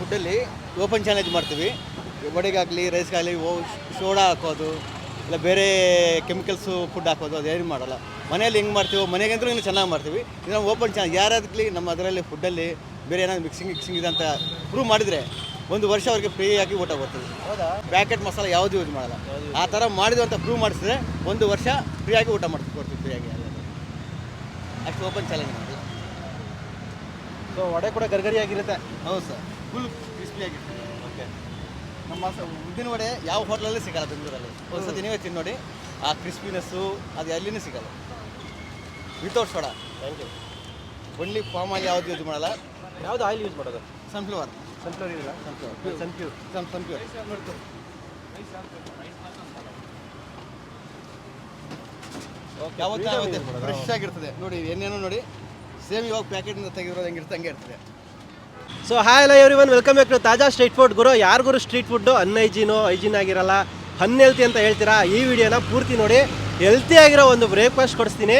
ಫುಡ್ಡಲ್ಲಿ open challenge ಮಾಡ್ತೀವಿ. ವಡೆಗಾಗಲಿ ರೈಸ್ಗಾಗಲಿ ಓ soda ಹಾಕೋದು ಇಲ್ಲ ಬೇರೆ ಕೆಮಿಕಲ್ಸು ಫುಡ್ ಹಾಕೋದು ಅದೇನು ಮಾಡಲ್ಲ. ಮನೆಯಲ್ಲಿ ಹೆಂಗೆ ಮಾಡ್ತೀವೋ ಮನೆಗಂತೂ ಇನ್ನೂ ಚೆನ್ನಾಗಿ ಮಾಡ್ತೀವಿ. ಇದು ಓಪನ್ ಚಾಲೆಂಜ್ ಯಾರಾಗಲಿ ನಮ್ಮ ಅದರಲ್ಲಿ ಫುಡ್ಡಲ್ಲಿ ಬೇರೆ ಏನಾದ್ರು ಮಿಕ್ಸಿಂಗ್ ಮಿಕ್ಸಿಂಗ್ ಇದೆ ಅಂತ ಪ್ರೂವ್ ಮಾಡಿದರೆ ಒಂದು ವರ್ಷ ಅವ್ರಿಗೆ ಫ್ರೀಯಾಗಿ ಊಟ ಕೊಡ್ತೀವಿ ಹೌದಾ? ಪ್ಯಾಕೆಟ್ ಮಸಾಲ ಯಾವುದು ಯೂಸ್ ಮಾಡಲ್ಲ. ಆ ಥರ ಮಾಡಿದ್ವಿ ಅಂತ ಪ್ರೂವ್ ಮಾಡಿಸಿದ್ರೆ ಒಂದು ವರ್ಷ ಫ್ರೀಯಾಗಿ ಊಟ ಮಾಡ್ತೀವಿ ಕೊಡ್ತೀವಿ ಫ್ರೀಯಾಗಿ ಅಷ್ಟು ಓಪನ್ ಚಾಲೆಂಜ್ ಮಾಡಿ ಸೊ ವಡೆ ಕೂಡ ಗರ್ಗರಿಯಾಗಿರುತ್ತೆ. ಹೌದು ಸರ್. ಫುಲ್ ಕ್ರಿಸ್ಪಿಯಾಗಿರ್ತದೆ ಓಕೆ ನಮ್ಮ ಸ- ಉದ್ದಿನ ವಡೆ ಯಾವ ಹೋಟ್ಲಲ್ಲಿ ಸಿಗಲ್ಲ ಬೆಂಗಳೂರಲ್ಲಿ. ಒಂದ್ಸತಿ ನೀವೇ ತಿಂದು ನೋಡಿ. ಆ ಕ್ರಿಸ್ಪಿನೆಸ್ಸು ಅದು ಎಲ್ಲಿನೂ ಸಿಗಲ್ಲ. Without soda thank you only palm oil ಯಾವ್ದು ಯೂಸ್ ಮಾಡಲ್ಲ. ಯಾವುದು ಆಯಿಲ್ ಯೂಸ್ ಮಾಡೋದು? ಸನ್ಫ್ಲವರ್ ಸನ್ಫ್ಲವರ್ ಇಲ್ಲ ಸನ್ಫ್ಲವರ್ ಸನ್ಫ್ಯೂರ್ ಸನ್ ಸನ್ಫ್ಲವರ್ ಯಾವತ್ತೂ ಫ್ರೆಶ್ ಆಗಿರ್ತದೆ. ನೋಡಿ ಏನೇನೋ ನೋಡಿ. ಸೇಮ್ ಇವಾಗ ಪ್ಯಾಕೆಟಿಂದ ತೆಗೆದಿರೋದು ಹೆಂಗಿರುತ್ತೆ ಹಂಗೆ ಇರ್ತದೆ. ಸೊ ಹಾಯ್ ಎಲ್ಲ everyone welcome back to Taaza street food ಗುರು, ಯಾರು ಗುರು ಸ್ಟ್ರೀಟ್ ಫುಡ್ಡು ಅನ್ಹೈಜೀನು ಹೈಜೀನ್ ಆಗಿರಲ್ಲ ಅನ್ಹೆಲ್ತಿ ಅಂತ ಹೇಳ್ತೀರಾ? ಈ ವಿಡಿಯೋನ ಪೂರ್ತಿ ನೋಡಿ. ಹೆಲ್ತಿ ಆಗಿರೋ ಒಂದು ಬ್ರೇಕ್ಫಾಸ್ಟ್ ಕೊಡಿಸ್ತೀನಿ.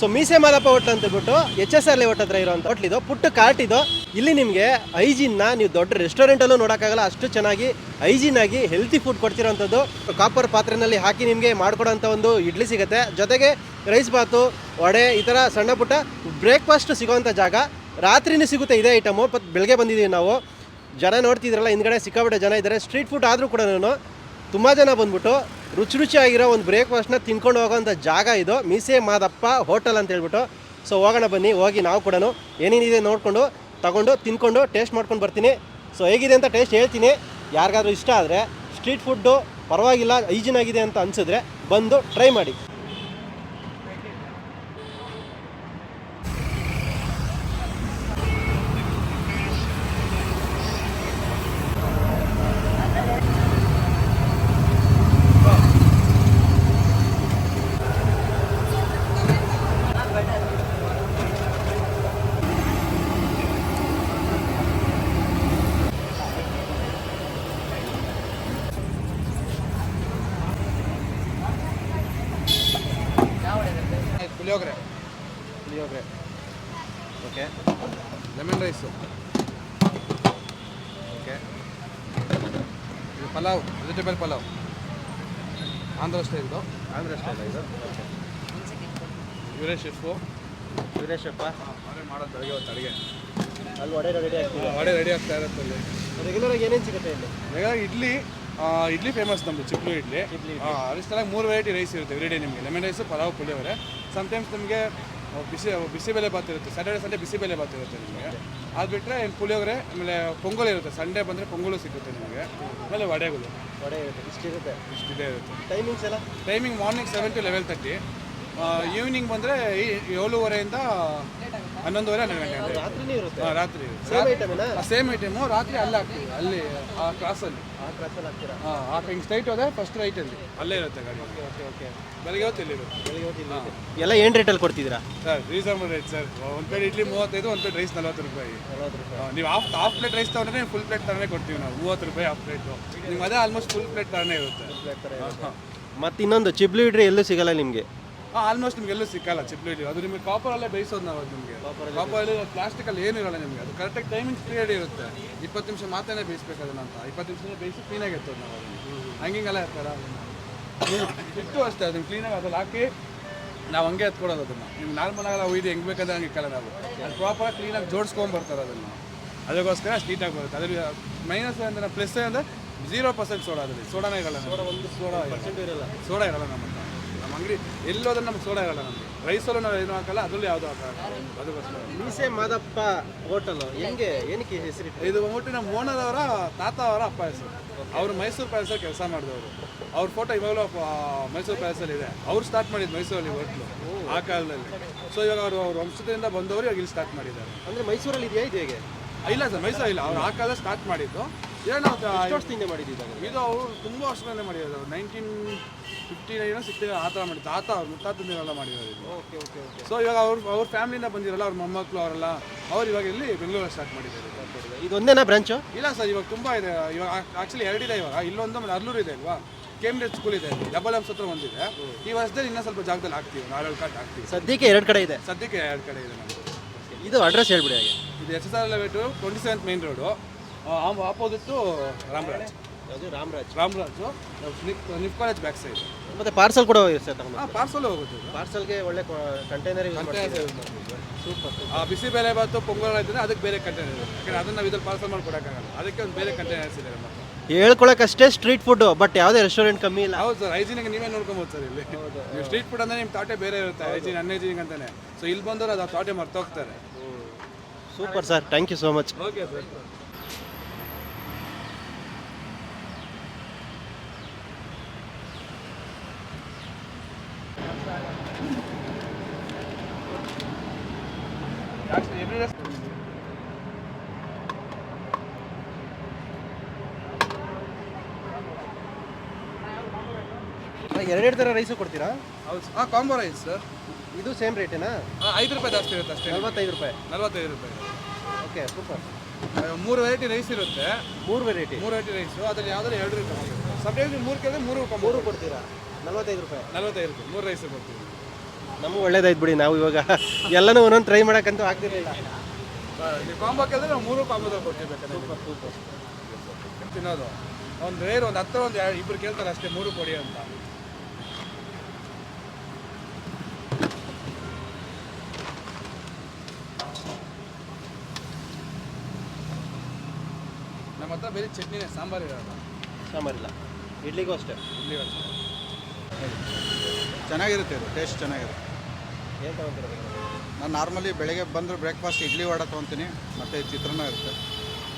ಸೊ ಮೀಸೆ ಮಾಲಪ್ಪ ಹೋಟ್ಲ್ ಅಂತ ಹೇಳ್ಬಿಟ್ಟು ಎಚ್ ಎಸ್ ಆರ್ ಲೇಔಟ್ ಹತ್ರ ಇರೋಂಥ ಹೋಟ್ಲ್ ಇದು. ಪುಟ್ಟ ಕಾರ್ಟ್ ಇದು. ಇಲ್ಲಿ ನಿಮಗೆ ಹೈಜೀನ್ನ ನೀವು ದೊಡ್ಡ ರೆಸ್ಟೋರೆಂಟಲ್ಲೂ ನೋಡೋಕ್ಕಾಗಲ್ಲ. ಅಷ್ಟು ಚೆನ್ನಾಗಿ ಹೈಜೀನ್ ಆಗಿ ಹೆಲ್ತಿ ಫುಡ್ ಕೊಡ್ತಿರೋಂಥದ್ದು. ಕಾಪರ್ ಪಾತ್ರೆನಲ್ಲಿ ಹಾಕಿ ನಿಮಗೆ ಮಾಡಿಕೊಡೋಂಥ ಒಂದು ಇಡ್ಲಿ ಸಿಗುತ್ತೆ. ಜೊತೆಗೆ ರೈಸ್ ಬಾತು, ವಡೆ, ಈ ಥರ ಸಣ್ಣ ಪುಟ್ಟ ಬ್ರೇಕ್ಫಾಸ್ಟ್ ಸಿಗೋವಂಥ ಜಾಗ. ರಾತ್ರಿನೂ ಸಿಗುತ್ತೆ ಇದೇ ಐಟಮು ಬಟ್ ಬೆಳಗ್ಗೆ ಬಂದಿದ್ದೀವಿ ನಾವು. ಜನ ನೋಡ್ತಿದ್ರಲ್ಲ, ಹಿಂದ್ಗಡೆ ಸಿಕ್ಕಾಪಟ್ಟೆ ಜನ ಇದ್ದಾರೆ. ಸ್ಟ್ರೀಟ್ ಫುಡ್ ಆದರೂ ಕೂಡ ನಾನು ತುಂಬ ಜನ ಬಂದ್ಬಿಟ್ಟು ರುಚಿ ರುಚಿಯಾಗಿರೋ ಒಂದು ಬ್ರೇಕ್ಫಾಸ್ಟ್ನ ತಿನ್ಕೊಂಡು ಹೋಗೋಂಥ ಜಾಗ ಇದು. ಮೀಸೆ ಮಾದಪ್ಪ ಹೋಟೆಲ್ ಅಂತ ಹೇಳ್ಬಿಟ್ಟು. ಸೊ ಹೋಗೋಣ ಬನ್ನಿ, ಹೋಗಿ ನಾವು ಕೂಡ ಏನೇನಿದೆ ನೋಡಿಕೊಂಡು, ತಗೊಂಡು, ತಿನ್ಕೊಂಡು ಟೇಸ್ಟ್ ಮಾಡ್ಕೊಂಡು ಬರ್ತೀನಿ. ಸೊ ಹೇಗಿದೆ ಅಂತ ಟೇಸ್ಟ್ ಹೇಳ್ತೀನಿ. ಯಾರಿಗಾದ್ರೂ ಇಷ್ಟ ಆದರೆ ಸ್ಟ್ರೀಟ್ ಫುಡ್ಡು ಪರವಾಗಿಲ್ಲ ಹೈಜಿನ್ ಆಗಿದೆ ಅಂತ ಅನಿಸಿದ್ರೆ ಬಂದು ಟ್ರೈ ಮಾಡಿ puliyogare okay. Lemon rice. Okay. ಇದು ಪಲಾವ್ ವೆಜಿಟೇಬಲ್ ಪಲಾವ್. ಆಂಧ್ರ ಸ್ಟೈಲ್ದು ಆಂಧ್ರ ಸ್ಟೈಲ್ ಇದು? ಓಕೆ. ಇವರೇ ಶೆಫು. ವೀರೇಶಪ್ಪ ಅವರೇ ಮಾಡೋದು ಅಡುಗೆ ಒಂದು ಅಡುಗೆ. ಅಲ್ಲಿ ವಡೆ ರೆಡಿ ಆಗ್ತಿದೆ. ವಡೆ ರೆಡಿ ಆಗ್ತಾ ಇರುತ್ತೆ ಅಲ್ಲಿ. ರೆಗ್ಯುಲರ್ ಆಗಿ ಏನೇನು ಸಿಗುತ್ತೆ ಇಲ್ಲಿ? ರೆಗ್ಯುಲರ್ ಇಡ್ಲಿ ಇಡ್ಲಿ ಫೇಮಸ್ ನಮ್ಮದು ಚಿಕ್ಕಲು ಇಡ್ಲಿ. ಇಡ್ಲಿ, ಮೂರು ವೆರೈಟಿ ರೈಸ್ ಇರುತ್ತೆ ಎವ್ರಿಡೇ ನಿಮಗೆ. Lemon rice pulao some sometimes ನಿಮಗೆ ಬಿಸಿ ಬಿಸಿಬೇಳೆ ಬಾತ್ ಇರುತ್ತೆ ಸ್ಯಾಟರ್ಡೆ ಸಂಡೇ ಬಿಸಿಬೇಳೆ ಬಾತ್ ಇರುತ್ತೆ ನಿಮಗೆ. ಅದು ಬಿಟ್ಟರೆ ಪುಳಿಯೋಗರೆ ಆಮೇಲೆ ಪೊಂಗಲ್ ಇರುತ್ತೆ. ಸಂಡೇ ಬಂದರೆ ಪೊಂಗಲು ಸಿಗುತ್ತೆ ನಿಮಗೆ. ಆಮೇಲೆ ವಡೆಗಳು. ವಡೆ ಇರುತ್ತೆ. ಇಷ್ಟಿರುತ್ತೆ ಇಷ್ಟಿದೆ ಇರುತ್ತೆ. ಟೈಮಿಂಗ್ಸ್ ಎಲ್ಲ? Timing morning seven to eleven thirty evening ಬಂದರೆ ಏಳುವರೆಯಿಂದ ಹನ್ನೊಂದುವರೆ ಹನ್ನೆರಡು ಗಂಟೆ. ರಾತ್ರಿನೇ ಇರುತ್ತೆ. ಹಾಂ, ರಾತ್ರಿ. ಸೇಮ್ ಐಟಮೇನಾ ಸೇಮ್ ಐಟಮು ರಾತ್ರಿ ಅಲ್ಲೇ ಹಾಕ್ತೀವಿ ಅಲ್ಲಿ ಆ ಕ್ಲಾಸಲ್ಲಿ ಆ ಕ್ರಾಸಲ್ಲಿ ಹಾಕ್ತೀರಾ? ಹಾಂ ಆ ಹಿಂಗೆ ಸ್ಟ್ರೈಟ್ ಹೋದ್ರೆ ಫಸ್ಟ್ ರೈಟಲ್ಲಿ ಅಲ್ಲೇ. ಇರುತ್ತೆ ಗಾಡಿ. ಓಕೆ ಓಕೆ ಬೆಳಗ್ಗೆ ಹೊತ್ತು ಇಲ್ಲಿರುತ್ತೆ ಬೆಳಿಗ್ಗೆ ಹೊತ್ತು ಎಲ್ಲ ಏನು ರೇಟಲ್ಲಿ ಕೊಡ್ತಿದ್ದೀರಾ? Sir reasonable rate sir. ಒಂದು ಪ್ಲೇಟ್ ಇಡ್ಲಿ ಮೂವತ್ತೈದು ಒಂದು ಪ್ಲೇಟ್ ರೈಸ್ ನಲ್ವತ್ತು ರೂಪಾಯಿ. ನಲ್ವತ್ತು ರೂಪಾಯಿ. ನೀವು ಹಾಫ್ ಹಾಫ್ ಪ್ಲೇಟ್ ರೈಸ್ ತೊಗೊಂಡ್ರೆ ಫುಲ್ ಪ್ಲೇಟ್ ತರನೇ ಕೊಡ್ತೀವಿ ನಾವು. ಮೂವತ್ತು ರೂಪಾಯಿ ಹಾಫ್ ಪ್ಲೇಟು ನಿಮ್ಗೆ ಅದೇ ಆಲ್ಮೋಸ್ಟ್ ಫುಲ್ ಪ್ಲೇಟ್ ತರನೇ ಇರುತ್ತೆ. ಮತ್ತು ಇನ್ನೊಂದು ಚಿಬ್ಲು ಇಡ್ರಿ ಎಲ್ಲೂ ಸಿಗಲ್ಲ ನಿಮಗೆ? ಹಾಂ ಆಲ್ಮೋಸ್ಟ್ ನಿಮಗೆಲ್ಲೂ ಸಿಕ್ಕಲ್ಲ ಚಿಪ್ಲು ಇಡ್ಲಿ ಅದು ನಿಮಗೆ ಕಾಪರಲ್ಲೇ ಬೇಯಿಸೋದು ನಾವು ಅದು ನಿಮಗೆ. ಕಾಪರಲ್ಲಿ ಪ್ಲಾಸ್ಟಿಕಲ್ಲಿ ಏನು ಇರಲ್ಲ ನಿಮಗೆ. ಅದು ಕರೆಕ್ಟಾಗಿ ಟೈಮಿಂಗ್ಸ್ ಪೀರಿಯಡ್ ಇರುತ್ತೆ. ಇಪ್ಪತ್ತು ನಿಮಿಷ ಮಾತ್ರನೇ ಬೇಯಿಸ್ಬೇಕು ಅದನ್ನ ಅಂತ ಇಪ್ಪತ್ತು ನಿಮಿಷನೇ ಬೇಯಿಸಿ ಕ್ಲೀನಾಗಿ ಎತ್ತೋದು ನಾವು ಅದನ್ನು. ಹಂಗಿಂಗೆಲ್ಲ ಇರ್ತಾರ ಇಟ್ಟು ಅಷ್ಟೇ ಅದನ್ನ ಕ್ಲೀನಾಗಿ ಅದ್ರಲ್ಲಿ ಹಾಕಿ ನಾವು ಹಂಗೆ ಎತ್ಕೊಡೋದು ಅದನ್ನು. ನಿಮ್ಗೆ ನಾರ್ಮಲ್ ಆಗಿ ನಾವು ಇದು ಹೆಂಗೆ ಬೇಕಂದ್ರೆ ಹಂಗೆ ಇಕ್ಕಲ್ಲ ನಾವು. ಅದು ಪ್ರಾಪರಾಗಿ ಕ್ಲೀನಾಗಿ ಜೋಡಿಸ್ಕೊಂಬರ್ತಾರೆ ಅದನ್ನು. ಅದಕ್ಕೋಸ್ಕರ ಸ್ಟೀಟಾಗಿ ಬರುತ್ತೆ. ಅದ್ರ ಮೈನಸ್ ಅಂದರೆ ಪ್ಲಸ್ ಅಂದರೆ ಜೀರೋ ಪರ್ಸೆಂಟ್ ಸೋಡಾ ಅದರಲ್ಲಿ. ಸೋಡಾನೇ ಇರಲ್ಲ ಸೋಡಾ ಒಂದು ಸೋಡಾ ಇರಲ್ಲ. ಸೋಡಾ ಇರಲ್ಲ ನಮ್ಮ ನಮ್ಮ ಅಂಗಡಿ ಎಲ್ಲೋದ್ರೆ ನಮ್ಗೆ ಸೋಡಾ ಆಗಲ್ಲ ನಮಗೆ. ರೈಸಲ್ಲೂ ನಾವು ಏನು ಹಾಕಲ್ಲ ಅದರಲ್ಲಿ ಯಾವುದೂ ಹಾಕಲ್ಲ. ಅದಕ್ಕೋಸ್ಕರ ಮೀಸೆ ಮಾದಪ್ಪ ಹೋಟೆಲ್ ಹೆಂಗೆ ಏನಕ್ಕೆ ಹೆಸರು ಇದು ಬಂದ್ಬಿಟ್ಟು ನಮ್ಮ ಓನರ್ ಅವರ ತಾತ ಅವರ ಅಪ್ಪ ಹೆಸರು ಅವರು ಮೈಸೂರು ಪ್ಯಾಲೇಸಲ್ಲಿ ಕೆಲಸ ಮಾಡಿದವರು. ಅವ್ರ ಫೋಟೋ ಇವಾಗಲೂ ಮೈಸೂರು ಪ್ಯಾಲೇಸಲ್ಲಿ ಇದೆ. ಅವ್ರು ಸ್ಟಾರ್ಟ್ ಮಾಡಿದ್ದು ಮೈಸೂರಲ್ಲಿ ಹೋಟ್ಲು ಆ ಕಾಲದಲ್ಲಿ. ಸೊ ಇವಾಗ ಅವರು ಅವ್ರ ವಂಶದಿಂದ ಬಂದವರು ಇವಾಗ ಇಲ್ಲಿ ಸ್ಟಾರ್ಟ್ ಮಾಡಿದ್ದಾರೆ. ಅಂದರೆ ಮೈಸೂರಲ್ಲಿ ಇದೆಯಾ ಇದು ಹೇಗೆ? ಇಲ್ಲ ಸರ್ ಮೈಸೂರು ಇಲ್ಲ. ಅವ್ರು ಆ ಕಾಲದಲ್ಲಿ ಸ್ಟಾರ್ಟ್ ಮಾಡಿದ್ದು. ತ- ಎಷ್ಟು ವರ್ಷದಿಂದ ಮಾಡಿದ್ದಿದ್ದಾಗ ಇದು ಅವರು ತುಂಬ ವರ್ಷಗಳೇ ಮಾಡಿರೋದು. ನೈನ್ಟೀನ್ ಫಿಫ್ಟಿ ನೈನ್ ಸಿಕ್ಸ್ಟಿ ಆ ಥರ ಮಾಡಿದ್ದು. ತಾತ ಅವ್ರು ಮುತ್ತಾತಂದಿರೆಲ್ಲ ಮಾಡಿರೋದು ಓಕೆ ಓಕೆ ಓಕೆ ಸೊ ಇವಾಗ ಅವ್ರ ಅವ್ರ ಫ್ಯಾಮಿಲಿಯಿಂದ ಬಂದಿರಲ್ಲ ಅವ್ರ ಮೊಮ್ಮಕ್ಕಳು ಅವರೆಲ್ಲ ಅವ್ರು ಇವಾಗ ಇಲ್ಲಿ ಬೆಂಗಳೂರಲ್ಲಿ ಸ್ಟಾರ್ಟ್ ಮಾಡಿದ್ದಾರೆ. ಇದು ಒಂದೇನಾ ಬ್ರಾಂಚು ಇಲ್ಲ ಸರ್ ಇವಾಗ ತುಂಬ ಇದೆ. ಇವಾಗ ಆ್ಯಕ್ಚುಲಿ ಎರಡಿದೆ ಇವಾಗ. ಇಲ್ಲೊಂದು ಆಮೇಲೆ ಅರ್ಲೂರು ಇದೆ ಅಲ್ವಾ? ಕೇಂಬ್ರಿಡ್ಜ್ ಸ್ಕೂಲ್ ಇದೆ ಡಬಲ್ ಎಮ್ಸ್ ಹತ್ರ ಒಂದಿದೆ. ಈ ವರ್ಷದಲ್ಲಿ ಇನ್ನೂ ಸ್ವಲ್ಪ ಜಾಗದಲ್ಲಿ ಹಾಕ್ತೀವಿ. ನಾಳೆ ಕಾಟ್ ಹಾಕ್ತೀವಿ. ಸದ್ಯಕ್ಕೆ ಎರಡು ಕಡೆ ಇದೆ? ಸದ್ಯಕ್ಕೆ ಎರಡು ಕಡೆ ಇದೆ ನಮಗೆ ಇದು ಅಡ್ರೆಸ್ ಹೇಳ್ಬಿಡಿ ಹಾಗೆ. ಇದು S S R layout twenty seventh main road opposite Ramaraj. ಯಾವುದು? ರಾಮರಾಜ್. ರಾಮರಾಜು ನಿಫ್ ನಿಪ್ ಕಾಲೇಜ್ ಬ್ಯಾಕ್ ಸೈಡ್ ಮತ್ತೆ ಪಾರ್ಸಲ್ ಕೂಡ ಹಾಂ ಪಾರ್ಸಲ್ ಹೋಗುತ್ತೆ. ಪಾರ್ಸಲ್ಗೆ ಒಳ್ಳೆ ಕಂಟೈನರ್. ಸೂಪರ್ ಆ ಬಿಸಿ ಬೇಳೆ ಬಾತು ಪೊಂಗಲ್ ಇದ್ರೆ ಅದಕ್ಕೆ ಬೇರೆ ಕಂಟೈನರ್ ಯಾಕಂದ್ರೆ ಅದನ್ನ ನಾವು ಇದ್ರಲ್ಲಿ ಪಾರ್ಸಲ್ ಮಾಡ್ಕೊಡಕ್ಕಾಗಲ್ಲ ಅದಕ್ಕೆ ಒಂದು ಬೇರೆ ಕಂಟೈನರ್ಸ್ ಇದೆ ನಮ್ಮ. ಹೇಳ್ಕೊಳಕ್ಕಷ್ಟೇ ಸ್ಟ್ರೀಟ್ ಫುಡ್ ಬಟ್ ಯಾವುದೇ ರೆಸ್ಟೋರೆಂಟ್ ಕಮ್ಮಿ ಇಲ್ಲ. ಹೌದು ಸರ್ ಹೈಜಿನಿಗೆ ನೀವೇ ನೋಡ್ಕೊಬೋದು ಸರ್ ಇಲ್ಲಿ. ನೀವು ಸ್ಟ್ರೀಟ್ ಫುಡ್ ಅಂದ್ರೆ ನಿಮ್ಮ ತಾಟೆ ಬೇರೆ ಇರುತ್ತೆ ಹೈಜಿನ್ ಅನ್ಹೈಜಿನಿಕ್ ಅಂತಾನೆ. ಸೊ ಇಲ್ಲಿ ಬಂದವರು ಅದು ತಾಟೆ ಮರ್ತೋಗ್ತಾರೆ. Super sir thank you so much okay sir ಎರಡೆರಡು ಥರ ರೈಸು ಕೊಡ್ತೀರಾ? ಹೌದು ಹಾಂ ಕಾಂಬೋ ರೈಸ್ ಸರ್. ಇದು ಸೇಮ್ ರೇಟೇನಾ ಐದು ರೂಪಾಯಿ ಜಾಸ್ತಿ ಇರುತ್ತೆ ಅಷ್ಟೇ. ನಲ್ವತ್ತೈದು ರೂಪಾಯಿ. ನಲ್ವತ್ತೈದು ರೂಪಾಯಿ. ಓಕೆ ಸೂಪರ್ ಮೂರು ವೆರೈಟಿ ರೈಸ್ ಇರುತ್ತೆ. ಮೂರು ವೆರೈಟಿ ಮೂರು ವೆರೈಟಿ ರೈಸು ಅದ್ರಲ್ಲಿ ಯಾವ್ದಾದ್ರು ಎರಡು ರೂಪಾಯಿ ಸಪ್ರೇಟ್ ಮೂರು ಕೇಳಿದ್ರೆ ಮೂರು ರೂಪಾಯಿ ಮೂರು ಕೊಡ್ತೀರಾ? ನಲ್ವತ್ತೈದು ರೂಪಾಯಿ. ನಲ್ವತ್ತೈದು ರೂಪಾಯಿ. ಮೂರು ರೈಸ್ ಕೊಡ್ತೀವಿ. ನಮಗೆ ಒಳ್ಳೇದಾಯ್ತು ಬಿಡಿ ನಾವು ಇವಾಗ ಎಲ್ಲನೂ ಒಂದೊಂದು ಟ್ರೈ ಮಾಡೋಕ್ಕಂತೂ ಆಗ್ತಿರಲಿಲ್ಲ. ನೀವು ಕಾಂಬೋ ಕೇಳಿದ್ರೆ ನಾವು ಮೂರು ಕಾಂಬೋದಲ್ಲಿ ಕೊಡ್ತೀವಿ ಬೇಕಾದ್ರೆ ಸೂಪರ್ ತಿನ್ನೋದು. ಒಂದು ರೇರ್ ಒಂದು ಹತ್ತಿರ ಒಂದು ಇಬ್ಬರು ಕೇಳ್ತಾರೆ ಅಷ್ಟೇ ಮೂರು ಕೊಡಿ ಅಂತ. ನಮ್ಮ ಹತ್ರ ಬೇರೆ ಚಟ್ನಿನೇ ಸಾಂಬಾರು ಇರೋಲ್ಲ. ಸಾಂಬಾರಿಲ್ಲ ಇಡ್ಲಿಗೂ ಅಷ್ಟೇ. ಇಡ್ಲಿ ಅಷ್ಟೇ. ಚೆನ್ನಾಗಿರುತ್ತೆ ಇದು ಟೇಸ್ಟ್ ಚೆನ್ನಾಗಿರುತ್ತೆ. ಏನು ತಗೊಂತೀರ ನಾನು ನಾರ್ಮಲಿ ಬೆಳಗ್ಗೆ ಬಂದರೆ ಬ್ರೇಕ್ಫಾಸ್ಟ್ ಇಡ್ಲಿ ವಡ ತೊಗೊತೀನಿ ಮತ್ತು ಚಿತ್ರಾನ್ನ ಇರುತ್ತೆ.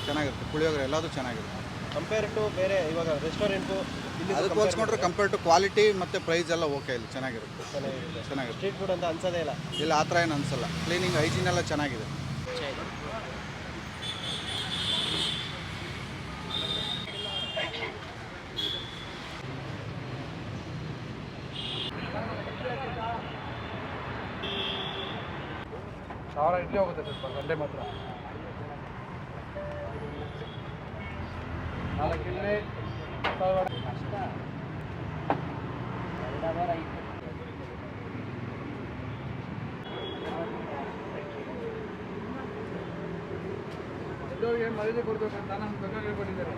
ಚೆನ್ನಾಗಿರುತ್ತೆ ಪುಳಿಯೋಗರೆ ಎಲ್ಲದೂ ಚೆನ್ನಾಗಿರುತ್ತೆ. ಕಂಪೇರ್ ಟು ಬೇರೆ ಇವಾಗ ರೆಸ್ಟೋರೆಂಟು ಇಲ್ಲಿ ಅದಕ್ಕೆ ಹೋಲ್ಸ್ಕೊಂಡ್ರೆ ಕಂಪೇರ್ ಟು ಕ್ವಾಲಿಟಿ ಮತ್ತು ಪ್ರೈಸ್ ಎಲ್ಲ ಓಕೆ ಇಲ್ಲಿ ಚೆನ್ನಾಗಿರುತ್ತೆ. ಚೆನ್ನಾಗಿರುತ್ತೆ ಚೆನ್ನಾಗಿರುತ್ತೆ. ಸ್ಟ್ರೀಟ್ ಫುಡ್ ಅಂತ ಅನ್ಸೋದೇ ಇಲ್ಲ. ಇಲ್ಲ ಆ ಥರ ಏನು ಅನಿಸಲ್ಲ. ಕ್ಲೀನಿಂಗ್ ಹೈಜೀನ್ ಎಲ್ಲ ಚೆನ್ನಾಗಿದೆ ಸಾವಿರ ಇಡ್ಲಿ ಹೋಗುತ್ತೆ ಸ್ವಲ್ಪ ಸಂಡೆ ಮಾತ್ರ ನಾಲ್ಕು ಇಡ್ಲಿ ಸಾವಿರ ಏನು ಮರ್ಯಾದೆ ಕೊಡ್ಬೇಕಂತ ನಮ್ಮ Kannada ಹೇಳ್ಕೊಂಡಿದ್ದಾರೆ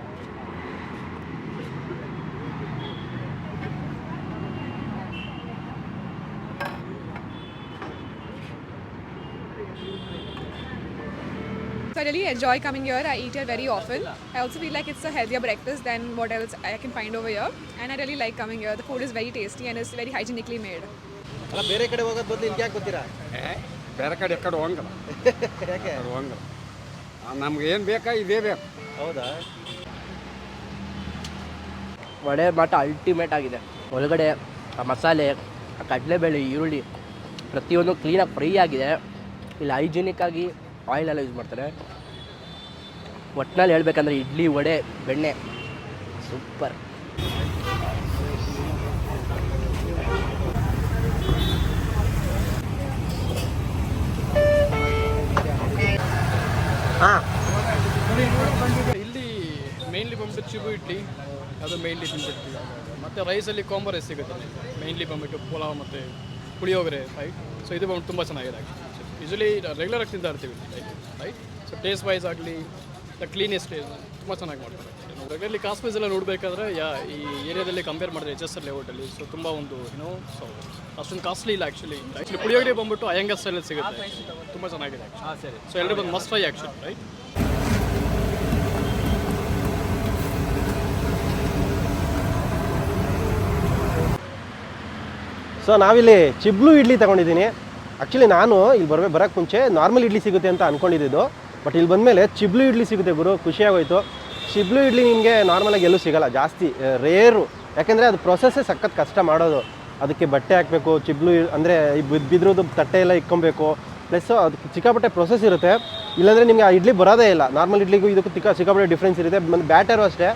really enjoy coming here. I eat here very often. I also feel like it's a healthier breakfast than what else I can find over here. And I really like coming here. The food is very tasty and it's very hygienically made. ಅಲ್ಲ ಬೇರೆ ಕಡೆ ಹೋಗೋದು ಬದಲು ಇಲ್ಲಿ ಯಾಕೆ ಗೊತ್ತೀರಾ ಬೇರೆ ಕಡೆ ಎಕ್ಕಡೆ ಹೋಗಂಗಿಲ್ಲ ಯಾಕೆ ಅದು ಹೋಗಂಗಿಲ್ಲ ನಮ್ಗೆ ಏನು ಬೇಕಾ ಇದೇ ಬೇಕು ಹೌದಾ ವಡೆ ಮಾಟ ಅಲ್ಟಿಮೇಟ್ ಆಗಿದೆ ಒಳಗಡೆ ಆ ಮಸಾಲೆ ಆ ಕಡಲೆಬೇಳೆ ಈರುಳ್ಳಿ ಪ್ರತಿಯೊಂದು ಕ್ಲೀನಾಗಿ ಫ್ರೈ ಆಗಿದೆ ಇಲ್ಲಿ ಹೈಜಿನಿಕ್ ಆಗಿ ಆಯಿಲ್ ಎಲ್ಲ ಯೂಸ್ ಮಾಡ್ತಾರೆ ಒಟ್ಟಿನಲ್ಲಿ ಹೇಳ್ಬೇಕಂದ್ರೆ ಇಡ್ಲಿ ವಡೆ ಬೆಣ್ಣೆ. ಸೂಪರ್. ಹಾಂ. ಇಲ್ಲಿ ಮೇನ್ಲಿ ಬಂದ್ಬಿಟ್ಟು ಚಿಗು ಇಡ್ಲಿ ಅದು ಮೇನ್ಲಿ ತಿಂದ್ಬಿಡ್ತೀವಿ ಮತ್ತು ರೈಸಲ್ಲಿ ಕಾಂಬೋ ರೈಸ್ ಸಿಗುತ್ತೆ. ಮೇನ್ಲಿ ಬಂದ್ಬಿಟ್ಟು ಪುಲಾವ್ ಮತ್ತು ಪುಳಿಯೋಗರೆ ರೈಟ್ ಸೊ ಇದು ಬಂದು ತುಂಬ ಚೆನ್ನಾಗಿದೆ ಯೂಶಲಿ ರೆಗ್ಯುಲರ್ ಆಗಿ ತಿಂತಾ ಇರ್ತೀವಿ ರೈಟ್ ಸೊ ಟೇಸ್ಟ್ ವೈಸ್ ಆಗಲಿ ದ ಕ್ಲೀನೆಸ್ಟ್ ತುಂಬ ಚೆನ್ನಾಗಿ ಮಾಡ್ತಾರೆ. ನಾವು ರೆಗ್ಯುಲರ್ಲಿ ಕಾಸ್ಟ್ ವೈಸ್ ಎಲ್ಲ ನೋಡಬೇಕಾದ್ರೆ ಯಾ ಈ ಏರಿಯಾದಲ್ಲಿ ಕಂಪೇರ್ ಮಾಡಿದ್ರೆ ಎಚ್ ಎಸ್ ಎಲ್ ಲೇಔಟಲ್ಲಿ ಸೊ ತುಂಬ ಒಂದು ಏನೋ ಸೊ ಅಷ್ಟೊಂದು ಕಾಸ್ಟ್ಲಿ ಇಲ್ಲ ಆ್ಯಕ್ಚುಲಿ ಆ್ಯಕ್ಚುಲಿ ಪುಳಿಯೋಗರೆ ಬಂದ್ಬಿಟ್ಟು ಅಯ್ಯಂಗ ಸ್ಟೈಲಲ್ಲಿ ಸಿಗುತ್ತೆ. ತುಂಬ ಚೆನ್ನಾಗಿದೆ ಸರಿ. ಸೊ ಎಲ್ಲರೂ ಬಂದು must try actually right so ನಾವಿಲ್ಲಿ ಚಿಬ್ಲು ಇಡ್ಲಿ ತಗೊಂಡಿದ್ದೀನಿ. ಆ್ಯಕ್ಚುಲಿ ನಾನು ಇಲ್ಲಿ ಬರಬೇಕು ಬರೋಕ್ಕೆ ಮುಂಚೆ ನಾರ್ಮಲ್ ಇಡ್ಲಿ ಸಿಗುತ್ತೆ ಅಂತ ಅಂದ್ಕೊಂಡಿದ್ದು ಬಟ್ ಇಲ್ಲಿ ಬಂದಮೇಲೆ ಚಿಬ್ಲು ಇಡ್ಲಿ ಸಿಗುತ್ತೆ ಗುರು, ಖುಷಿಯಾಗೋಯ್ತು. ಚಿಬ್ಲು ಇಡ್ಲಿ ನಿಮಗೆ ನಾರ್ಮಲಾಗಿ ಎಲ್ಲೂ ಸಿಗಲ್ಲ, ಜಾಸ್ತಿ ರೇರು ಯಾಕೆಂದರೆ ಅದು ಪ್ರೊಸೆಸ್ಸೇ ಸಖತ್ ಕಷ್ಟ ಮಾಡೋದು. ಅದಕ್ಕೆ ಬಟ್ಟೆ ಹಾಕಬೇಕು, ಚಿಬ್ಲು ಅಂದರೆ ಬಿದ್ದಿರೋದು ತಟ್ಟೆ ಎಲ್ಲ ಇಕ್ಕೊಬೇಕು ಪ್ಲಸ್ಸು ಅದಕ್ಕೆ ಚಿಕ್ಕಾಪಟ್ಟೆ ಪ್ರೊಸೆಸ್ ಇರುತ್ತೆ. ಇಲ್ಲಾಂದರೆ ನಿಮಗೆ ಆ ಇಡ್ಲಿ ಬರೋದೇ ಇಲ್ಲ. ನಾರ್ಮಲ್ ಇಡ್ಲಿಗೂ ಇದಕ್ಕೂ ತಿಕ್ಕ ಸಿಕ್ಕಾಪಟ್ಟೆ ಡಿಫ್ರೆನ್ಸ್ ಇರುತ್ತೆ. ಮತ್ತು ಬ್ಯಾಟರು ಅಷ್ಟೇ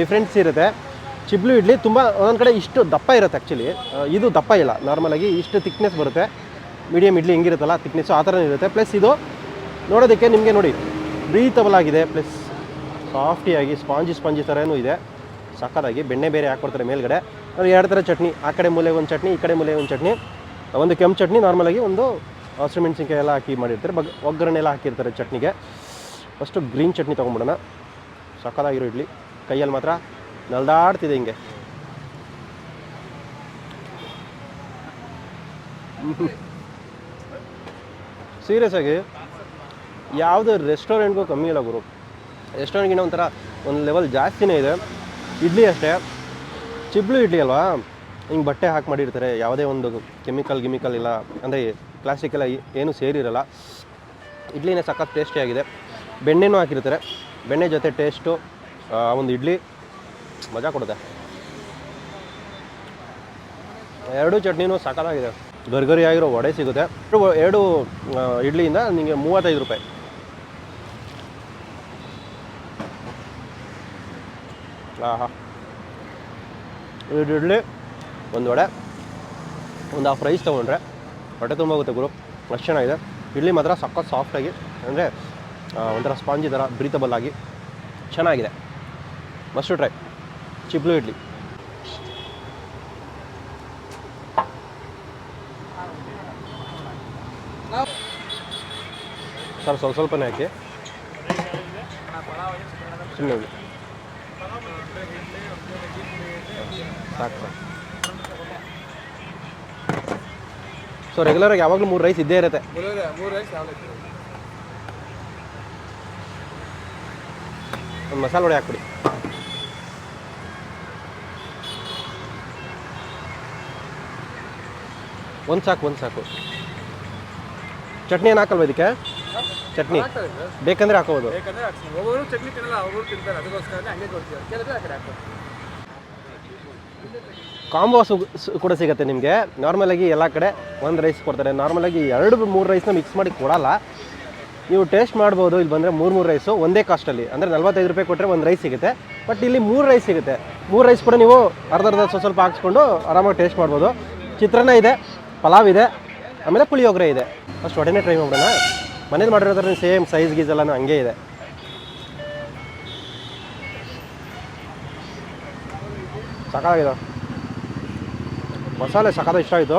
ಡಿಫ್ರೆನ್ಸ್ ಇರುತ್ತೆ. ಚಿಬ್ಲು ಇಡ್ಲಿ ತುಂಬ, ಒಂದೊಂದು ಕಡೆ ಇಷ್ಟು ದಪ್ಪ ಇರುತ್ತೆ ಆ್ಯಕ್ಚುಲಿ ಇದು ದಪ್ಪ ಇಲ್ಲ. ನಾರ್ಮಲಾಗಿ ಇಷ್ಟು ತಿಕ್ನೆಸ್ ಬರುತ್ತೆ. ಮೀಡಿಯಮ್ ಇಡ್ಲಿ ಹೆಂಗಿರುತ್ತಲ್ಲ ತಿಕ್ನೆಸ್ಸು ಆ ಥರ ಇರುತ್ತೆ. ಪ್ಲಸ್ ಇದು ನೋಡೋದಕ್ಕೆ ನಿಮಗೆ ನೋಡಿ ಬ್ರೀತಬಲ್ ಆಗಿದೆ ಪ್ಲಸ್ ಸಾಫ್ಟಿಯಾಗಿ ಸ್ಪಾಂಜಿ ಸ್ಪಾಂಜಿ ಥರನೂ ಇದೆ. ಸಕ್ಕತ್ತಾಗಿ ಬೆಣ್ಣೆ ಬೇರೆ ಹಾಕ್ಕೊಡ್ತಾರೆ ಮೇಲ್ಗಡೆ. ಅದು ಎರಡು ಥರ ಚಟ್ನಿ, ಆ ಕಡೆ ಮೂಲೆ ಒಂದು ಚಟ್ನಿ, ಈ ಕಡೆ ಮೂಲೆ ಒಂದು ಚಟ್ನಿ. ಒಂದು ಕೆಂಪು ಚಟ್ನಿ ನಾರ್ಮಲಾಗಿ ಒಂದು ಹಸಿರು ಮೆಣಸಿನ್ಕಾಯಿ ಎಲ್ಲ ಹಾಕಿ ಮಾಡಿರ್ತಾರೆ. ಬಗ್ ಒಗ್ಗರಣೆ ಎಲ್ಲ ಹಾಕಿರ್ತಾರೆ ಚಟ್ನಿಗೆ. ಫಸ್ಟು ಗ್ರೀನ್ ಚಟ್ನಿ ತೊಗೊಂಬಿಡೋಣ ಸಕ್ಕತ್ತಾಗಿರೋ ಇಡ್ಲಿ. ಕೈಯಲ್ಲಿ ಮಾತ್ರ ನಲ್ದಾಡ್ತಿದೆ ಹಿಂಗೆ. ಸೀರಿಯಸ್ ಆಗಿ ಯಾವುದೇ ರೆಸ್ಟೋರೆಂಟ್ಗೂ ಕಮ್ಮಿ ಇಲ್ಲ ಗುರು. ರೆಸ್ಟೋರೆಂಟ್ಗಿನ ಒಂಥರ ಒಂದು ಲೆವೆಲ್ ಜಾಸ್ತಿನೇ ಇದೆ. ಇಡ್ಲಿ ಅಷ್ಟೇ. ಚಿಬ್ಳು ಇಡ್ಲಿ ಅಲ್ವಾ? ಹಿಂಗೆ ಬಟ್ಟೆ ಹಾಕಿ ಮಾಡಿರ್ತಾರೆ. ಯಾವುದೇ ಒಂದು ಕೆಮಿಕಲ್ ಗಿಮಿಕಲ್ ಇಲ್ಲ. ಅಂದರೆ ಪ್ಲಾಸ್ಟಿಕ್ ಎಲ್ಲ ಏನೂ ಸೇರಿರಲ್ಲ. ಇಡ್ಲಿನೇ ಸಖತ್ ಟೇಸ್ಟಿಯಾಗಿದೆ ಬೆಣ್ಣೆನೂ ಹಾಕಿರ್ತಾರೆ. ಬೆಣ್ಣೆ ಜೊತೆ ಟೇಸ್ಟು ಒಂದು ಇಡ್ಲಿ. ಮಜಾ ಕೊಡುತ್ತೆ. ಎರಡು ಚಟ್ನಿನೂ ಸಖತ್ತಾಗಿದೆ. ಗರ್ಗರಿ ಆಗಿರೋ ವಡೆ ಸಿಗುತ್ತೆ. ಎರಡು- ಇಡ್ಲಿಯಿಂದ ನಿಮಗೆ ಮೂವತ್ತೈದು ರೂಪಾಯಿ. ಎರಡು ಇಡ್ಲಿ, ಒಂದು ವಡೆ, ಒಂದು ಹಾಫ್ ರೈಸ್ ತೊಗೊಂಡ್ರೆ ಹೊಟ್ಟೆ ತುಂಬ ಆಗುತ್ತೆ ಗುರು. ಅಷ್ಟು ಚೆನ್ನಾಗಿದೆ. ಇಡ್ಲಿ ಮಾತ್ರ ಸಖತ್ ಸಾಫ್ಟಾಗಿ ಅಂದರೆ ಒಂಥರ ಸ್ಪಾಂಜಿ ಥರ ಬ್ರೀತಬಲ್ ಆಗಿ ಚೆನ್ನಾಗಿದೆ. Must try ಚಿಪ್ಲು idli. ಸರ್, ಸ್ವಲ್ಪ ಸ್ವಲ್ಪನೇ ಹಾಕಿ. ಸುಮ್ಮನೆ ಸಾಕು. ಸರ್ ಸೊ ರೆಗ್ಯುಲರಾಗಿ ಯಾವಾಗಲೂ ಮೂರು ರೈಸ್ ಇದ್ದೇ ಇರುತ್ತೆ. ಒಂದು ಮಸಾಲೆ ವಡೆ ಹಾಕ್ಬಿಡಿ. ಒಂದು ಸಾಕು ಒಂದು ಸಾಕು. ಚಟ್ನಿ ಏನು ಹಾಕಲ್ವ ಇದಕ್ಕೆ? ಚಟ್ನಿ. ಬೇಕಂದ್ರೆ ಹಾಕೋಬೋದು. ಬೇಕಂದ್ರೆ ಹಾಕ್ತೀನಿ ಒಬ್ಬರು ಚಟ್ನಿ ತಿನ್ನಲ್ಲ ಒಬ್ಬರು ತಿಂತಾರೆ. ಅದಕ್ಕೋಸ್ಕರ ಹಂಗೆ ಕೊಡ್ತೀವಿ. ಕೇಳಿದ್ರೆ ಆ ಕಡೆ ಹಾಕ್ತಾರೆ ಕಾಂಬೋ ಕೂಡ ಸಿಗುತ್ತೆ ನಿಮಗೆ. ನಾರ್ಮಲಾಗಿ ಎಲ್ಲ ಕಡೆ ಒಂದು ರೈಸ್ ಕೊಡ್ತಾರೆ. ನಾರ್ಮಲಾಗಿ ಎರಡು ಮೂರು ರೈಸ್ನ ಮಿಕ್ಸ್ ಮಾಡಿ ಕೊಡಲ್ಲ. ನೀವು ಟೇಸ್ಟ್ ಮಾಡ್ಬೋದು. ಇಲ್ಲಿ ಬಂದರೆ ಮೂರು ಮೂರು ರೈಸು ಒಂದೇ ಕಾಸ್ಟಲ್ಲಿ ಅಂದರೆ ನಲ್ವತ್ತೈದು ರೂಪಾಯಿ ಕೊಟ್ಟರೆ ಒಂದು ರೈಸ್ ಸಿಗುತ್ತೆ. ಬಟ್ ಇಲ್ಲಿ ಮೂರು ರೈಸ್ ಸಿಗುತ್ತೆ. ಮೂರು ರೈಸ್ ಕೂಡ ನೀವು ಅರ್ಧ ಅರ್ಧ ಸ್ವಲ್ಪ ಸ್ವಲ್ಪ ಹಾಕ್ಸ್ಕೊಂಡು ಆರಾಮಾಗಿ ಟೇಸ್ಟ್ ಮಾಡ್ಬೋದು. ಚಿತ್ರಾನ್ನ ಇದೆ ಪಲಾವ್ ಇದೆ ಆಮೇಲೆ ಪುಳಿಯೋಗರೆ ಇದೆ. ಅಷ್ಟು ಒಡನೆ ಟ್ರೈ ಮಾಡೋಣ ಮನೇಲಿ ಮಾಡಿರೋದ್ರ ಸೇಮ್ ಸೈಜ್ ಗೀಸ್ ಎಲ್ಲನೂ ಹಂಗೆ ಇದೆ. ಸಕಾಲಾಗಿದ ಮಸಾಲೆ ಸಕಾಲ ಇಷ್ಟ ಆಯಿತು.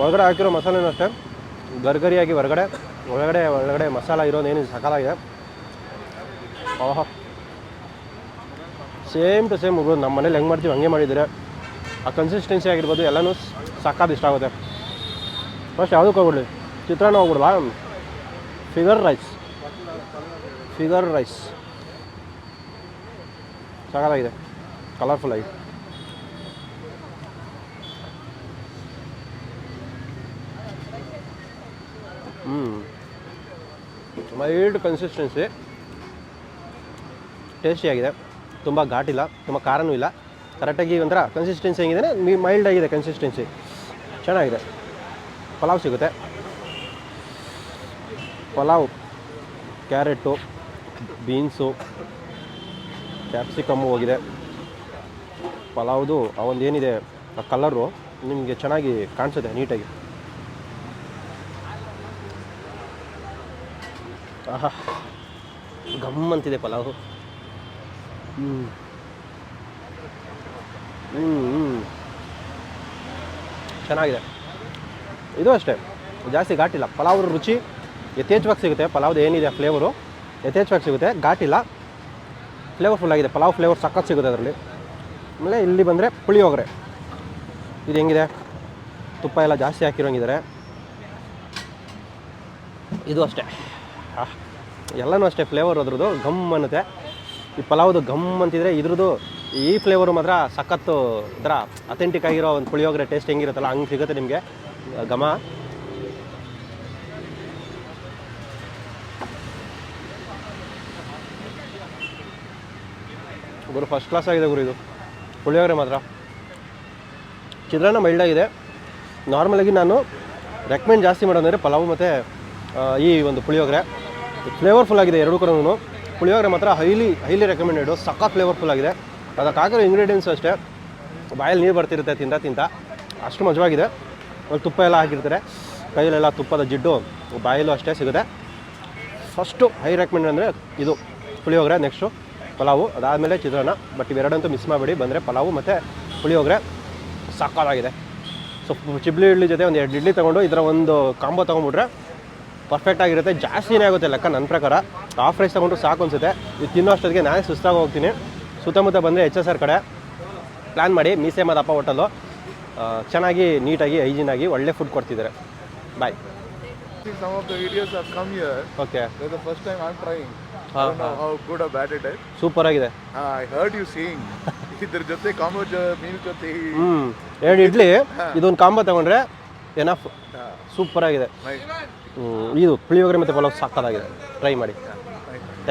ಒಳಗಡೆ ಹಾಕಿರೋ ಮಸಾಲೆನೂ ಅಷ್ಟೇ. ಗರ್ಗರಿಯಾಗಿ ಹೊರಗಡೆ, ಒಳಗಡೆ ಒಳಗಡೆ ಮಸಾಲ ಇರೋದೇನು ಸಕಾಲಾಗಿದೆ ಓಹೋ ಸೇಮ್ ಟು ಸೇಮ್ ನಮ್ಮ ಮನೇಲಿ ಹೆಂಗೆ ಮಾಡ್ತೀವಿ, ಹಂಗೆ ಮಾಡಿದರೆ ಆ ಕನ್ಸಿಸ್ಟೆನ್ಸಿ ಆಗಿರ್ಬೋದು, ಎಲ್ಲನೂ ಸಕ್ಕಾದ ಇಷ್ಟ ಆಗುತ್ತೆ. ಫಸ್ಟ್ ಯಾವುದಕ್ಕೆ ಹೋಗ್ಬಿಡಿ ಚಿತ್ರಾನ್ನ ಹೋಗ್ಬಿಡ್ಲಾ? ಫಿಗರ್ ರೈಸ್ ಫಿಗರ್ ರೈಸ್ ಸಕಾಲಾಗಿದೆ ಕಲರ್ಫುಲ್ ಆಗಿ ಹ್ಞೂ ಮೈಲ್ಡ್ ಕನ್ಸಿಸ್ಟೆನ್ಸಿ ಟೇಸ್ಟಿಯಾಗಿದೆ ತುಂಬ ಘಾಟಿಲ್ಲ, ತುಂಬ ಖಾರನೂ ಇಲ್ಲ. ಕರೆಕ್ಟಾಗಿ ಒಂಥರ ಕನ್ಸಿಸ್ಟೆನ್ಸಿ ಹೆಂಗಿದೆ ಮೈಲ್ಡ್ ಆಗಿದೆ ಕನ್ಸಿಸ್ಟೆನ್ಸಿ ಚೆನ್ನಾಗಿದೆ. ಪಲಾವ್ ಸಿಗುತ್ತೆ. ಪಲಾವ್, ಕ್ಯಾರೆಟು, ಬೀನ್ಸು, ಕ್ಯಾಪ್ಸಿಕಮ್ಮು ಹೋಗಿದೆ. ಪಲಾವ್ದು ಆ ಒಂದು ಏನಿದೆ ಆ ಕಲರು ನಿಮಗೆ ಚೆನ್ನಾಗಿ ಕಾಣಿಸುತ್ತೆ ನೀಟಾಗಿ. ಆಹಾ ಗಮ್ ಅಂತಿದೆ ಪಲಾವು. ಹ್ಞೂ ಹ್ಞೂ ಹ್ಞೂ ಚೆನ್ನಾಗಿದೆ. ಇದು ಅಷ್ಟೇ, ಜಾಸ್ತಿ ಘಾಟಿಲ್ಲ. ಪಲಾವ್ ರುಚಿ ಯಥೇಚ್ಛವಾಗಿ ಸಿಗುತ್ತೆ. ಪಲಾವ್ದು ಏನಿದೆ ಫ್ಲೇವರು ಯಥೇಚ್ಛವಾಗಿ ಸಿಗುತ್ತೆ. ಘಾಟಿಲ್ಲ. ಫ್ಲೇವರ್ಫುಲ್ ಆಗಿದೆ. ಪಲಾವ್ ಫ್ಲೇವರ್ ಸಖತ್ ಸಿಗುತ್ತೆ ಅದರಲ್ಲಿ. ಆಮೇಲೆ ಇಲ್ಲಿ ಬಂದರೆ ಪುಳಿಯೋಗರೆ. ಇದು ಹೆಂಗಿದೆ? ತುಪ್ಪ ಎಲ್ಲ ಜಾಸ್ತಿ ಹಾಕಿರೋಂಗಿದ್ದಾರೆ ಇದು ಅಷ್ಟೇ. ಎಲ್ಲನೂ ಅಷ್ಟೇ. ಫ್ಲೇವರ್ ಅದ್ರದ್ದು ಘಮ್ ಅನ್ನುತ್ತೆ. ಈ ಪಲಾವ್ದು ಘಮ್ ಅಂತಿದ್ರೆ ಇದ್ರದ್ದು ಈ ಫ್ಲೇವರು ಮಾತ್ರ ಸಖತ್ತು ಒಂಥರ ಅಥೆಂಟಿಕ್ ಆಗಿರೋ ಒಂದು ಪುಳಿಯೋಗರೆ ಟೇಸ್ಟ್ ಹೆಂಗಿರುತ್ತಲ್ಲ, ಹಂಗೆ ಸಿಗುತ್ತೆ ನಿಮಗೆ. ಘಮ. ಗುರು ಫಸ್ಟ್ ಕ್ಲಾಸ್ ಆಗಿದೆ ಗುರು ಇದು. ಪುಳಿಯೋಗರೆ ಮಾತ್ರ. ಚಿತ್ರಾನ್ನ ಮೈಲ್ಡಾಗಿದೆ ನಾರ್ಮಲಾಗಿ ನಾನು ರೆಕಮೆಂಡ್ ಜಾಸ್ತಿ ಮಾಡೋದಂದರೆ ಪಲಾವು ಮತ್ತು ಈ ಒಂದು ಪುಳಿಯೋಗರೆ. ಫ್ಲೇವರ್ಫುಲ್ ಆಗಿದೆ ಎರಡು ಕೂಡ ಪುಳಿಯೋಗರೆ ಮಾತ್ರ ಹೈಲಿ ಹೈಲಿ ರೆಕಮೆಂಡೆಡು ಸಕ್ಕ ಫ್ಲೇವರ್ಫುಲ್ ಆಗಿದೆ. ಅದಕ್ಕೆ ಹಾಕಿರೋ ಇಂಗ್ರೀಡಿಯೆಂಟ್ಸ್ ಅಷ್ಟೇ. ಬಾಯಲ್ಲಿ ನೀರು ಬರ್ತಿರುತ್ತೆ ತಿಂತ ತಿಂತ. ಅಷ್ಟು ಮಜವಾಗಿದೆ. ಅಲ್ಲಿ ತುಪ್ಪ ಎಲ್ಲ ಹಾಕಿರ್ತಾರೆ. ಕೈಯಲ್ಲೆಲ್ಲ ತುಪ್ಪದ ಜಿಡ್ಡು ಬಾಯಲ್ಲೂ ಅಷ್ಟೇ ಸಿಗುತ್ತೆ. ಫಸ್ಟು ಹೈ ರೆಕಮೆಂಡ್ ಅಂದರೆ ಇದು ಪುಳಿಯೋಗರೆ ನೆಕ್ಸ್ಟು ಪಲಾವು ಅದಾದಮೇಲೆ ಚಿತ್ರಾನ್ನ. ಬಟ್ ಇವೆರಡಂತೂ ಮಿಸ್ ಮಾಡಬೇಡಿ ಬಂದರೆ ಪಲಾವು ಮತ್ತು ಪುಳಿಯೋಗರೆ ಸಾಕಾಗಿದೆ. ಸೊ ಚಿಬ್ಳಿ ಇಡ್ಲಿ ಜೊತೆ ಒಂದು ಎರಡು ಇಡ್ಲಿ ತೊಗೊಂಡು ಇದರ ಒಂದು ಕಾಂಬೋ ತೊಗೊಂಡ್ಬಿಟ್ರೆ ಪರ್ಫೆಕ್ಟ್ ಆಗಿರುತ್ತೆ. ಜಾಸ್ತಿನೇ ಆಗುತ್ತೆ ಲೆಕ್ಕ ನನ್ನ ಪ್ರಕಾರ. ಹಾಫ್ ರೈಸ್ ತೊಗೊಂಡ್ರು ಸಾಕು ಅನಿಸುತ್ತೆ. ಇದು ತಿನ್ನೋ ಅಷ್ಟೊತ್ತಿಗೆ ನಾನೇ ಸುಸ್ತಾಗಿ ಹೋಗ್ತೀನಿ. ಸುತ್ತಮುತ್ತ ಬಂದರೆ ಎಚ್ ಎಸ್ ಆರ್ ಕಡೆ ಪ್ಲ್ಯಾನ್ ಮಾಡಿ. ಮೀಸೆ ಮದಪ್ಪ ಹೋಟೆಲು ಚೆನ್ನಾಗಿ ನೀಟಾಗಿ ಹೈಜೀನಾಗಿ ಒಳ್ಳೆ ಫುಡ್ ಕೊಡ್ತಿದ್ದಾರೆ. Bye Some of the videos have come here. Okay That's the first time I'm trying. I bad it. Super ಆಗಿದೆ. ಐ ಹರ್ಡ್ ಯು ಸೀಯಿಂಗ್ ಇದ್ರ ಜೊತೆ ಕಾಂಬೋ ಮೀನ್ ಜೊತೆ ಎರಡು ಇಡ್ಲಿ ಇದೊಂದು ಕಾಂಬೋ ತಗೊಂಡ್ರೆ ಎನಫ್ ಸೂಪರ್ ಆಗಿದೆ. ಇದು ಪುಳಿಯೋಗರೆ ಮತ್ತು ಪಲಾವ್ ಸಾಕಾಗಿದೆ ಟ್ರೈ ಮಾಡಿ.